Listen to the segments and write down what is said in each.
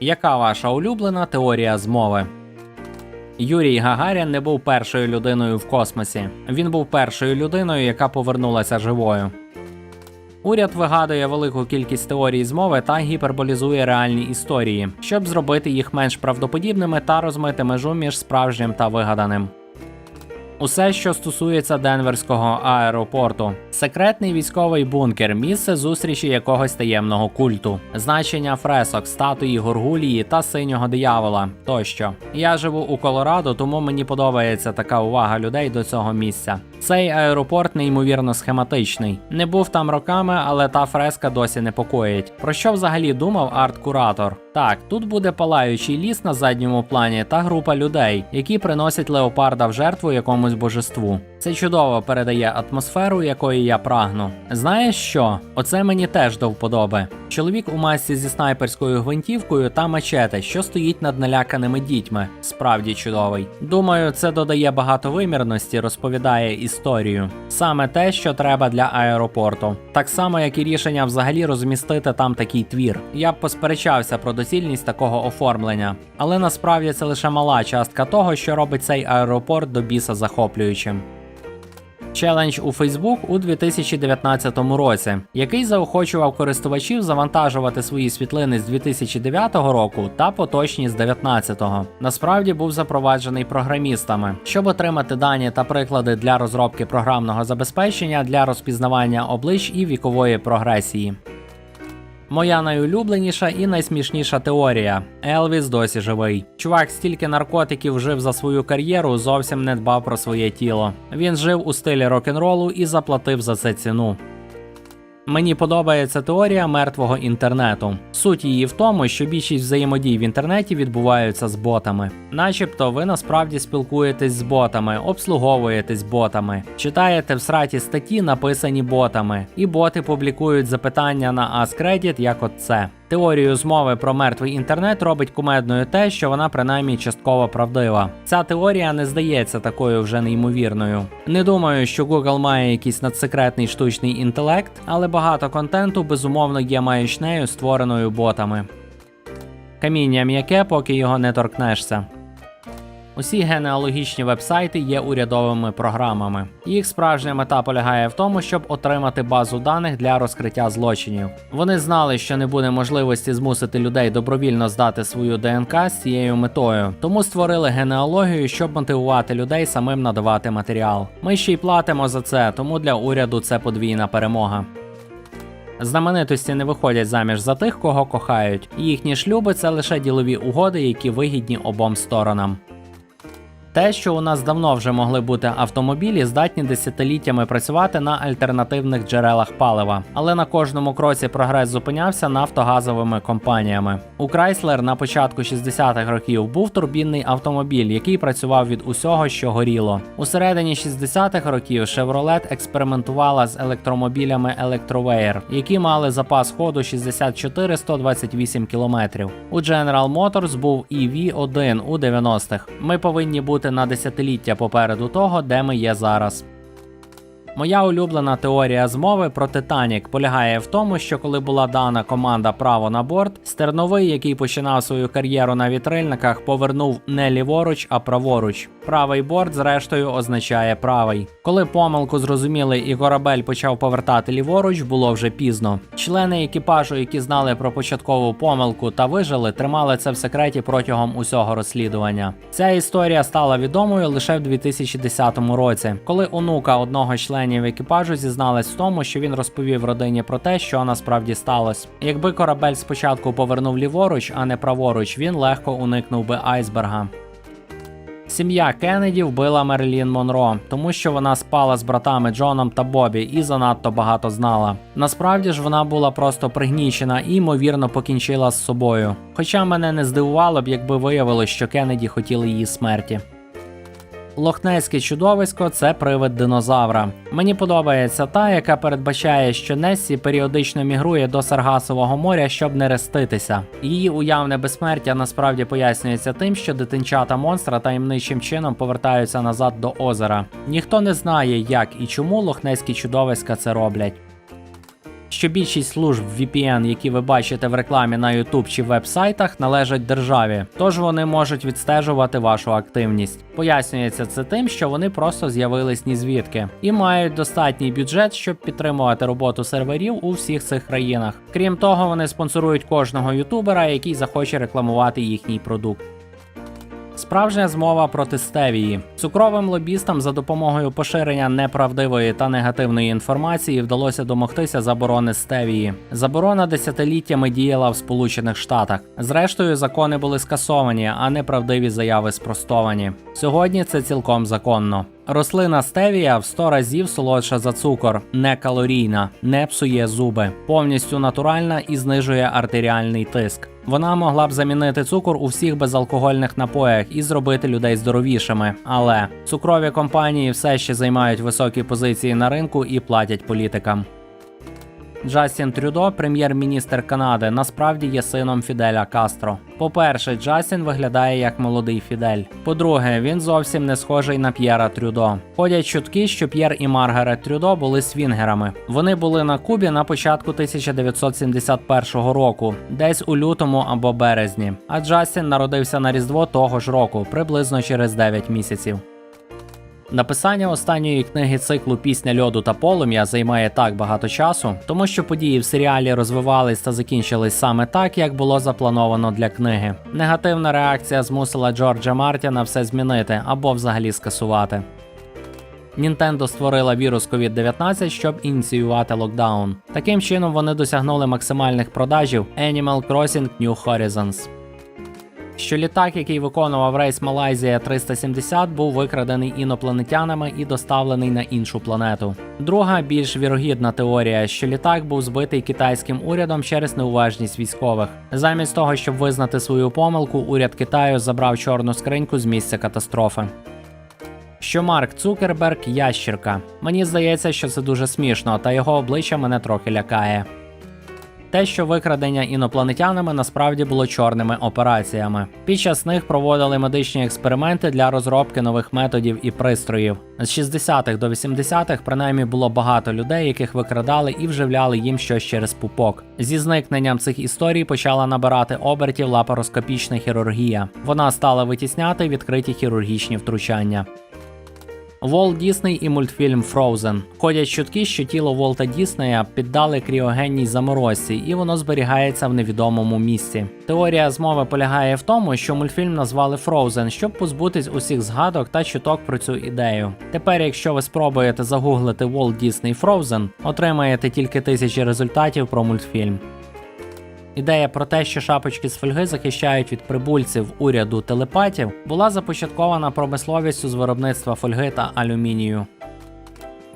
Яка ваша улюблена теорія змови? Юрій Гагарін не був першою людиною в космосі. Він був першою людиною, яка повернулася живою. Уряд вигадує велику кількість теорій змови та гіперболізує реальні історії, щоб зробити їх менш правдоподібними та розмити межу між справжнім та вигаданим. Усе, що стосується Денверського аеропорту, секретний військовий бункер, місце зустрічі якогось таємного культу, значення фресок, статуї Горгулії та синього диявола тощо. Я живу у Колорадо, тому мені подобається така увага людей до цього місця. Цей аеропорт неймовірно схематичний. Не був там роками, але та фреска досі непокоїть. Про що взагалі думав арт-куратор? Так, тут буде палаючий ліс на задньому плані та група людей, які приносять леопарда в жертву якомусь божеству. Це чудово передає атмосферу, якої я прагну. Знаєш що? Оце мені теж до вподоби. Чоловік у масці зі снайперською гвинтівкою та мачете, що стоїть над наляканими дітьми. Справді чудовий. Думаю, це додає багатовимірності, розповідає історію. Саме те, що треба для аеропорту. Так само, як і рішення взагалі розмістити там такий твір. Я б посперечався про доцільність такого оформлення. Але насправді це лише мала частка того, що робить цей аеропорт до біса захоплюючим. Челендж у Facebook у 2019 році, який заохочував користувачів завантажувати свої світлини з 2009 року та поточні з 2019. Насправді був запроваджений програмістами, щоб отримати дані та приклади для розробки програмного забезпечення для розпізнавання облич і вікової прогресії. Моя найулюбленіша і найсмішніша теорія: Елвіс досі живий. Чувак стільки наркотиків вжив за свою кар'єру, зовсім не дбав про своє тіло. Він жив у стилі рок-н-ролу і заплатив за це ціну. Мені подобається теорія мертвого інтернету. Суть її в тому, що більшість взаємодій в інтернеті відбуваються з ботами. Начебто ви насправді спілкуєтесь з ботами, обслуговуєтесь ботами, читаєте в сраті статті, написані ботами, і боти публікують запитання на AskReddit, як от це. Теорію змови про мертвий інтернет робить кумедною те, що вона принаймні частково правдива. Ця теорія не здається такою вже неймовірною. Не думаю, що Google має якийсь надсекретний штучний інтелект, але багато контенту безумовно є маячнею, створеною ботами. Каміння м'яке, поки його не торкнешся. Усі генеалогічні вебсайти є урядовими програмами. Їх справжня мета полягає в тому, щоб отримати базу даних для розкриття злочинів. Вони знали, що не буде можливості змусити людей добровільно здати свою ДНК з цією метою, тому створили генеалогію, щоб мотивувати людей самим надавати матеріал. Ми ще й платимо за це, тому для уряду це подвійна перемога. Знаменитості не виходять заміж за тих, кого кохають. Їхні шлюби це лише ділові угоди, які вигідні обом сторонам. Те, що у нас давно вже могли бути автомобілі, здатні десятиліттями працювати на альтернативних джерелах палива, але на кожному кроці прогрес зупинявся нафтогазовими компаніями. У Chrysler на початку 60-х років був турбінний автомобіль, який працював від усього, що горіло. У середині 60-х років Chevrolet експериментувала з електромобілями Electrovare, які мали запас ходу 64-128 км. У General Motors був EV1 у 90-х. Ми повинні бути на десятиліття попереду того, де ми є зараз. Моя улюблена теорія змови про Титанік полягає в тому, що коли була дана команда право на борт, стерновий, який починав свою кар'єру на вітрильниках, повернув не ліворуч, а праворуч. Правий борт, зрештою, означає правий. Коли помилку зрозуміли і корабель почав повертати ліворуч, було вже пізно. Члени екіпажу, які знали про початкову помилку та вижили, тримали це в секреті протягом усього розслідування. Ця історія стала відомою лише в 2010 році, коли онука одного з членів екіпажу зізналась в тому, що він розповів родині про те, що насправді сталося. Якби корабель спочатку повернув ліворуч, а не праворуч, він легко уникнув би айсберга. Сім'я Кеннеді вбила Мерлін Монро, тому що вона спала з братами Джоном та Бобі і занадто багато знала. Насправді ж вона була просто пригнічена і ймовірно покінчила з собою. Хоча мене не здивувало б, якби виявилось, що Кеннеді хотіли її смерті. Лохнеське чудовисько це привид динозавра. Мені подобається та, яка передбачає, що Нессі періодично мігрує до Саргасового моря, щоб не реститися. Її уявне безсмертя насправді пояснюється тим, що дитинчата монстра таємничим чином повертаються назад до озера. Ніхто не знає, як і чому лохнеські чудовиська це роблять. Що більшість служб VPN, які ви бачите в рекламі на YouTube чи веб-сайтах, належать державі, тож вони можуть відстежувати вашу активність. Пояснюється це тим, що вони просто з'явились ні звідки і мають достатній бюджет, щоб підтримувати роботу серверів у всіх цих країнах. Крім того, вони спонсорують кожного ютубера, який захоче рекламувати їхній продукт. Справжня змова проти стевії. Цукровим лобістам за допомогою поширення неправдивої та негативної інформації вдалося домогтися заборони стевії. Заборона десятиліттями діяла в Сполучених Штатах. Зрештою, закони були скасовані, а неправдиві заяви спростовані. Сьогодні це цілком законно. Рослина стевія в 100 разів солодша за цукор, не калорійна, не псує зуби, повністю натуральна і знижує артеріальний тиск. Вона могла б замінити цукор у всіх безалкогольних напоях і зробити людей здоровішими. Але цукрові компанії все ще займають високі позиції на ринку і платять політикам. Джастін Трюдо, прем'єр-міністр Канади, насправді є сином Фіделя Кастро. По-перше, Джастін виглядає як молодий Фідель. По-друге, він зовсім не схожий на П'єра Трюдо. Ходять чутки, що П'єр і Маргарет Трюдо були свінгерами. Вони були на Кубі на початку 1971 року, десь у лютому або березні. А Джастін народився на Різдво того ж року, приблизно через 9 місяців. Написання останньої книги циклу Пісня льоду та полум'я займає так багато часу, тому що події в серіалі розвивались та закінчились саме так, як було заплановано для книги. Негативна реакція змусила Джорджа Мартіна все змінити або взагалі скасувати. Nintendo створила вірус COVID-19, щоб ініціювати локдаун. Таким чином вони досягнули максимальних продажів Animal Crossing New Horizons що літак, який виконував рейс Малайзія 370, був викрадений інопланетянами і доставлений на іншу планету. Друга, більш вірогідна теорія, що літак був збитий китайським урядом через неуважність військових. Замість того, щоб визнати свою помилку, уряд Китаю забрав чорну скриньку з місця катастрофи. Що Марк Цукерберг ящірка. Мені здається, що це дуже смішно, та його обличчя мене трохи лякає. Те, що викрадення інопланетянами насправді було чорними операціями. Під час них проводили медичні експерименти для розробки нових методів і пристроїв. З 60-х до 80-х принаймні було багато людей, яких викрадали і вживляли їм щось через пупок. Зі зникненням цих історій почала набирати обертів лапароскопічна хірургія. Вона стала витісняти відкриті хірургічні втручання. Волт Дісней і мультфільм Frozen. Ходять чутки, що тіло Волта Діснея піддали кріогенній заморозці, і воно зберігається в невідомому місці. Теорія змови полягає в тому, що мультфільм назвали Frozen, щоб позбутись усіх згадок та чуток про цю ідею. Тепер, якщо ви спробуєте загуглити Walt Disney Frozen, отримаєте тільки тисячі результатів про мультфільм. Ідея про те, що шапочки з фольги захищають від прибульців уряду телепатів, була започаткована промисловістю з виробництва фольги та алюмінію.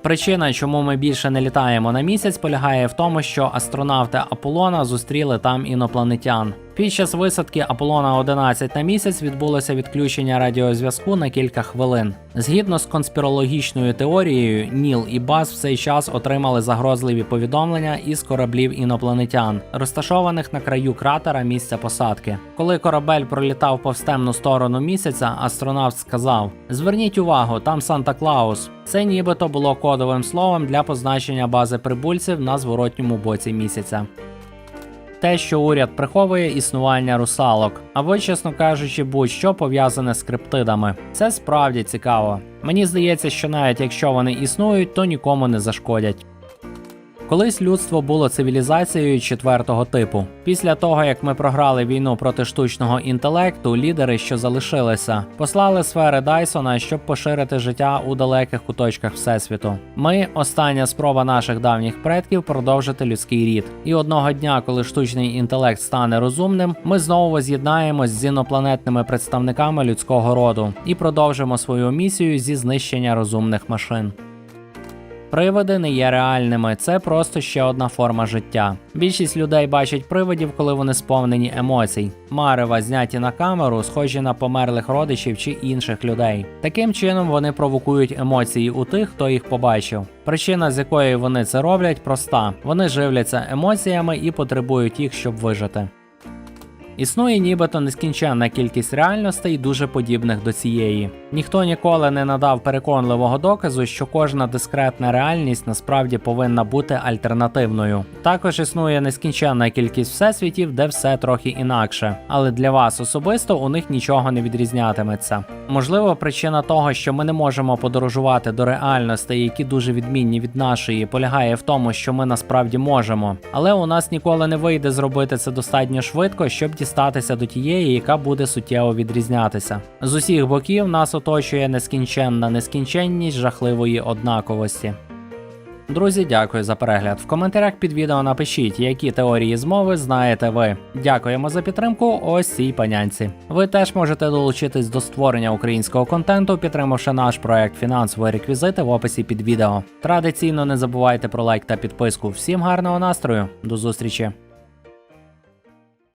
Причина, чому ми більше не літаємо на місяць, полягає в тому, що астронавти Аполлона зустріли там інопланетян. Під час висадки Аполлона 11 на місяць відбулося відключення радіозв'язку на кілька хвилин. Згідно з конспірологічною теорією, Ніл і Бас в цей час отримали загрозливі повідомлення із кораблів інопланетян, розташованих на краю кратера місця посадки. Коли корабель пролітав повз темну сторону місяця, астронавт сказав: Зверніть увагу, там Санта Клаус. Це нібито було кодовим словом для позначення бази прибульців на зворотньому боці місяця те, що уряд приховує існування русалок, або, чесно кажучи, будь-що пов'язане з криптидами. Це справді цікаво. Мені здається, що навіть якщо вони існують, то нікому не зашкодять. Колись людство було цивілізацією четвертого типу. Після того, як ми програли війну проти штучного інтелекту, лідери, що залишилися, послали сфери Дайсона, щоб поширити життя у далеких куточках всесвіту. Ми остання спроба наших давніх предків продовжити людський рід. І одного дня, коли штучний інтелект стане розумним, ми знову воз'єднаємось з інопланетними представниками людського роду і продовжимо свою місію зі знищення розумних машин. Привиди не є реальними, це просто ще одна форма життя. Більшість людей бачать привидів, коли вони сповнені емоцій. Марева, зняті на камеру, схожі на померлих родичів чи інших людей. Таким чином вони провокують емоції у тих, хто їх побачив. Причина, з якої вони це роблять, проста: вони живляться емоціями і потребують їх, щоб вижити. Існує нібито нескінченна кількість реальностей, дуже подібних до цієї. Ніхто ніколи не надав переконливого доказу, що кожна дискретна реальність насправді повинна бути альтернативною. Також існує нескінченна кількість всесвітів, де все трохи інакше, але для вас особисто у них нічого не відрізнятиметься. Можливо, причина того, що ми не можемо подорожувати до реальностей, які дуже відмінні від нашої, полягає в тому, що ми насправді можемо, але у нас ніколи не вийде зробити це достатньо швидко, щоб дістатися до тієї, яка буде суттєво відрізнятися. З усіх боків нас оточує нескінченна нескінченність жахливої однаковості. Друзі, дякую за перегляд. В коментарях під відео напишіть, які теорії змови знаєте ви. Дякуємо за підтримку ось цій панянці. Ви теж можете долучитись до створення українського контенту, підтримавши наш проект фінансової реквізити в описі під відео. Традиційно не забувайте про лайк та підписку. Всім гарного настрою, до зустрічі!